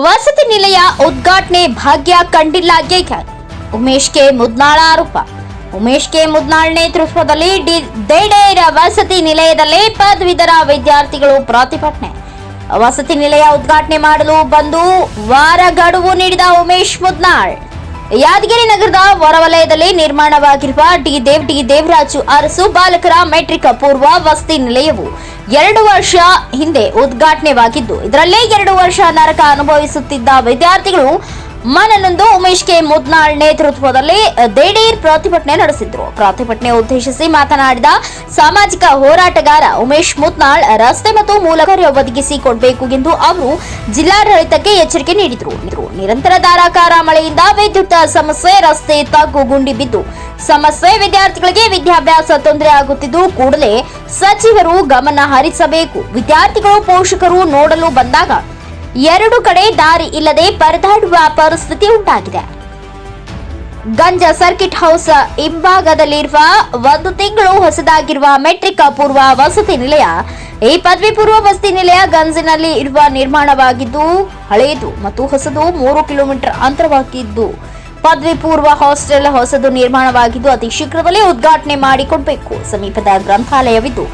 ವಸತಿ ನಿಲಯ ಉದ್ಘಾಟನೆ ಭಾಗ್ಯ ಕಂಡಿಲ್ಲ ಉಮೇಶ್ ಕೆ ಮುದ್ನಾಳ ಆರೋಪ. ಉಮೇಶ್ ಕೆ ಮುದ್ನಾಳ್ ನೇತೃತ್ವದಲ್ಲಿ ಡಿ- ದೇಡೇರ ವಸತಿ ನಿಲಯದಲ್ಲಿ ಪದವೀಧರ ವಿದ್ಯಾರ್ಥಿಗಳು ಪ್ರತಿಭಟನೆ. ವಸತಿ ನಿಲಯ ಉದ್ಘಾಟನೆ ಮಾಡಲು ಬಂದು ವಾರ ಗಡುವು ನೀಡಿದ ಉಮೇಶ್ ಮುದ್ನಾಳ್. ಯಾದಗಿರಿ ನಗರದ ಹೊರವಲಯದಲ್ಲಿ ನಿರ್ಮಾಣವಾಗಿರುವ ಡಿ ದೇವ್ ಡಿ ದೇವರಾಜು ಅರಸು ಬಾಲಕರ ಮೆಟ್ರಿಕ್ ಪೂರ್ವ ವಸತಿ ನಿಲಯವು ಎರಡು ವರ್ಷ ಹಿಂದೆ ಉದ್ಘಾಟನೆವಾಗಿದ್ದು, ಇದರಲ್ಲೇ ಎರಡು ವರ್ಷ ನರಕ ಅನುಭವಿಸುತ್ತಿದ್ದ ವಿದ್ಯಾರ್ಥಿಗಳು ಮನನೊಂದು ಉಮೇಶ್ ಕೆ ಮುದ್ನಾಳ್ ನೇತೃತ್ವದಲ್ಲಿ ದೇಡೀರ್ ಪ್ರತಿಭಟನೆ ನಡೆಸಿದ್ರು. ಪ್ರತಿಭಟನೆ ಉದ್ದೇಶಿಸಿ ಮಾತನಾಡಿದ ಸಾಮಾಜಿಕ ಹೋರಾಟಗಾರ ಉಮೇಶ್ ಮುದ್ನಾಳ್, ರಸ್ತೆ ಮತ್ತು ಮೂಲ ಒದಗಿಸಿ ಕೊಡಬೇಕು ಎಂದು ಅವರು ಜಿಲ್ಲಾಡಳಿತಕ್ಕೆ ಎಚ್ಚರಿಕೆ ನೀಡಿದರು. ನಿರಂತರ ಧಾರಾಕಾರ ಮಳೆಯಿಂದ ವಿದ್ಯುತ್ ಸಮಸ್ಯೆ ರಸ್ತೆ ತಗ್ಗು ಗುಂಡಿ ಬಿದ್ದು. ಸಮಸ್ಯೆ ವಿದ್ಯಾರ್ಥಿಗಳಿಗೆ ವಿದ್ಯಾಭ್ಯಾಸ ತೊಂದರೆ ಆಗುತ್ತಿದ್ದು ಕೂಡಲೇ ಸಚಿವರು ಗಮನ ಹರಿಸಬೇಕು. ವಿದ್ಯಾರ್ಥಿಗಳು ಪೋಷಕರು ನೋಡಲು ಬಂದಾಗ ಎರಡು ಕಡೆ ದಾರಿ ಇಲ್ಲದೆ ಪರದಾಡುವ ಪರಿಸ್ಥಿತಿ ಉಂಟಾಗಿದೆ. ಗಂಜ ಸರ್ಕಿಟ್ ಹೌಸ್ ಹಿಂಭಾಗದಲ್ಲಿರುವ ಒಂದು ತಿಂಗಳು ಹೊಸದಾಗಿರುವ ಮೆಟ್ರಿಕ್ ಪೂರ್ವ ವಸತಿ ನಿಲಯ, ಈ ಪದವಿ ಪೂರ್ವ ವಸತಿ ನಿಲಯ ಗಂಜಿನಲ್ಲಿ ಇರುವ ನಿರ್ಮಾಣವಾಗಿದ್ದು, ಹಳೆಯದು ಮತ್ತು ಹೊಸದು ಮೂರು ಕಿಲೋಮೀಟರ್ ಅಂತರವಾಗಿದ್ದು, ಪದವಿ ಪೂರ್ವ ಹಾಸ್ಟೆಲ್ ಹೊಸದು ನಿರ್ಮಾಣವಾಗಿದ್ದು, ಅತಿ ಶೀಘ್ರದಲ್ಲೇ ಉದ್ಘಾಟನೆ ಮಾಡಿಕೊಡಬೇಕು. ಸಮೀಪದ ಗ್ರಂಥಾಲಯವಿದ್ದು,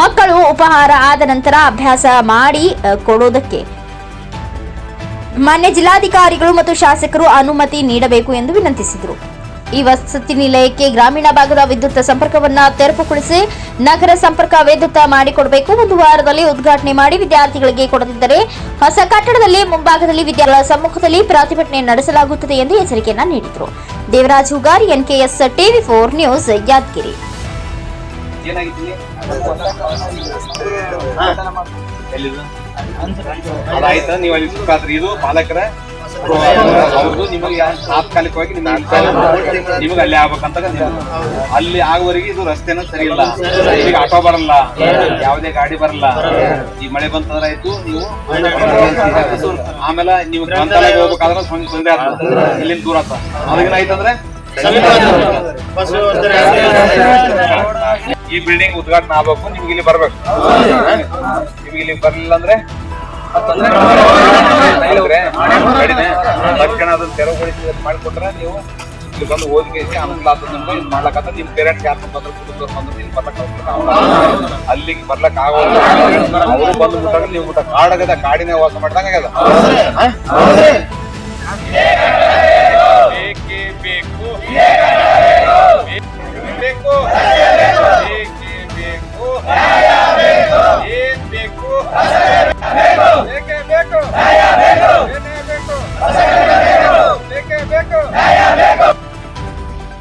ಮಕ್ಕಳು ಉಪಹಾರ ಆದ ನಂತರ ಅಭ್ಯಾಸ ಮಾಡಿ ಕೊಡೋದಕ್ಕೆ ಮಾನ್ಯ ಜಿಲ್ಲಾಧಿಕಾರಿಗಳು ಮತ್ತು ಶಾಸಕರು ಅನುಮತಿ ನೀಡಬೇಕು ಎಂದು ವಿನಂತಿಸಿದರು. ಈ ವಸತಿ ನಿಲಯಕ್ಕೆ ಗ್ರಾಮೀಣ ಭಾಗದ ವಿದ್ಯುತ್ ಸಂಪರ್ಕವನ್ನು ತೆರವುಗೊಳಿಸಿ ನಗರ ಸಂಪರ್ಕ ವಿದ್ಯುತ್ ಮಾಡಿಕೊಡಬೇಕು. ಒಂದು ವಾರದಲ್ಲಿ ಉದ್ಘಾಟನೆ ಮಾಡಿ ವಿದ್ಯಾರ್ಥಿಗಳಿಗೆ ಕೊಡದಿದ್ದರೆ ಹೊಸ ಕಟ್ಟಡದಲ್ಲಿ ಮುಂಭಾಗದಲ್ಲಿ ವಿದ್ಯಾರ್ಥಿಗಳ ಸಮ್ಮುಖದಲ್ಲಿ ಪ್ರತಿಭಟನೆ ನಡೆಸಲಾಗುತ್ತದೆ ಎಂದು ಎಚ್ಚರಿಕೆಯನ್ನು ನೀಡಿದರು. Devaraj Hugar, NKS TV four news, Yadgiri. ಅದಾಯ್ತು, ನೀವು ಅಲ್ಲಿ ಸುಖಾದ್ರಿ ಇದು ಪಾಲಕರ. ಅವ್ರದ್ದು ನಿಮಗೆ ತಾತ್ಕಾಲಿಕವಾಗಿ ನಿಮಗೆ ನಿಮಗೆ ಅಲ್ಲಿ ಆಗ್ಬೇಕಂತ. ಅಲ್ಲಿ ಆಗುವವರೆಗೆ ಇದು ರಸ್ತೆನ ಸರಿ ಇಲ್ಲ. ಈಗ ಆಟೋ ಬರಲ್ಲ. ಯಾವುದೇ ಗಾಡಿ ಬರಲ್ಲ. ಈ ಮಳೆ ಬಂತಂದ್ರೆ ಆಯ್ತು, ನೀವು ಆಮೇಲೆ ನೀವು ಗ್ರಂಥಾಲಯ ಹೋಗ್ಬೇಕಾದ್ರೆ ತೊಂದರೆ ಆತ ಇಲ್ಲಿಂದ ದೂರ ಆತ ಅದೇನಾಯ್ತಂದ್ರೆ ಈ ಬಿಲ್ಡಿಂಗ್ ಉದ್ಘಾಟನೆ ಆಗ್ಬೇಕು, ನಿಮ್ಗೆ ಇಲ್ಲಿ ಬರ್ಬೇಕು. ನಿಮ್ಗೆ ಇಲ್ಲಿ ಬರ್ಲಿಲ್ಲ ಅಂದ್ರೆ ತಕ್ಷಣ ಅದನ್ನ ತೆರವುಗೊಳಿಸಿ ಮಾಡಿಕೊಟ್ರೆ ನೀವು ಇಲ್ಲಿ ಬಂದು ಓದಿಗೆ ಅನುಕೂಲ ಆಗ್ತದೆ ನಿಮ್ಗೆ ಇದು ಮಾಡ್ಲಕ್ಕ ನಿಮ್ ಪೇರೆಂಟ್ಸ್ ಯಾರು ಬಂದ್ರೆ ಇಲ್ಲಿ ಬರ್ಲಕ್ ಆಗ್ತದೆ ಅಲ್ಲಿಗೆ ಬರ್ಲಕ್ ಆಗೋಲ್ಲ ಅವರು ಬಂದು ಬಿಟ್ಟಾಗ ನೀವು ಊಟ ಕಾಡಾಗದ ಕಾಡಿನ ವಾಸ ಮಾಡ್ದಂಗ ಆಗ್ಯದ? Flamengo!